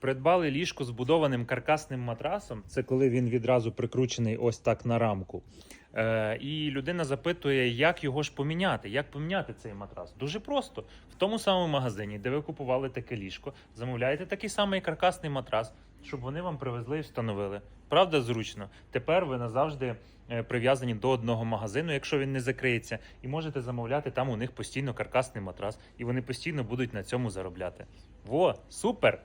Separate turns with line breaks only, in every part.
Придбали ліжко з будованим каркасним матрасом. Це коли він відразу прикручений ось так на рамку. Е, і людина запитує, як його ж поміняти, як поміняти цей матрас. Дуже просто. В тому самому магазині, де ви купували таке ліжко, замовляєте такий самий каркасний матрас, щоб вони вам привезли і встановили. Правда, зручно. Тепер ви назавжди е, прив'язані до одного магазину, якщо він не закриється, і можете замовляти там у них постійно каркасний матрас, і вони постійно будуть на цьому заробляти. Во, супер!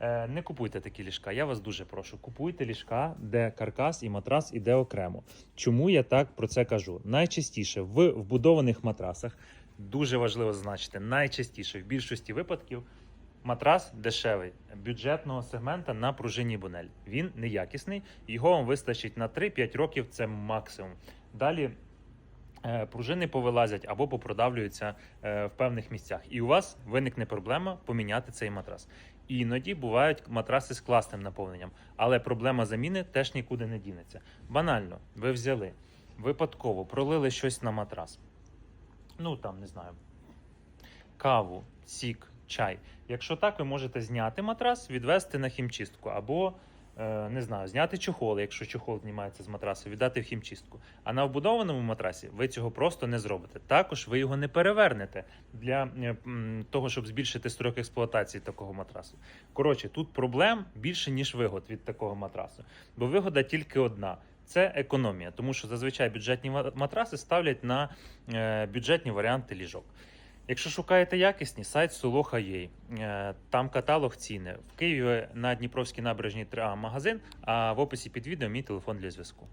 Е, Не купуйте такі ліжка. Я вас дуже прошу. Купуйте ліжка, де каркас і матрас іде окремо. Чому я так про це кажу? Найчастіше в вбудованих матрасах дуже важливо зазначити, найчастіше в більшості випадків матрас дешевий бюджетного сегмента на пружинній бунель. Він неякісний, його вам вистачить на 3-5 років. Це максимум. Далі. Е, Пружини повилазять або попродавлюються е, в певних місцях, і у вас виникне проблема поміняти цей матрас. Іноді бувають матраси з класним наповненням, але проблема заміни теж нікуди не дінеться. Банально, ви взяли випадково пролили щось на матрас. Ну там не знаю, каву, сік, чай. Якщо так, ви можете зняти матрас, відвести на хімчистку, або не знаю, зняти чохол, якщо чохол знімається з матрасу, віддати в хімчистку. А на вбудованому матрасі ви цього просто не зробите. Також ви його не перевернете для е, того, щоб збільшити строк експлуатації такого матрасу. Коротше, тут проблем більше ніж вигод від такого матрасу, бо вигода тільки одна. Це економія, тому що зазвичай бюджетні матраси ставлять на е, бюджетні варіанти ліжок. Якщо шукаєте якісні, сайт Soloha.ua. Е, Там каталог ціни. В Києві на Дніпровській набережній 3А магазин, а в описі під відео мій телефон для зв'язку.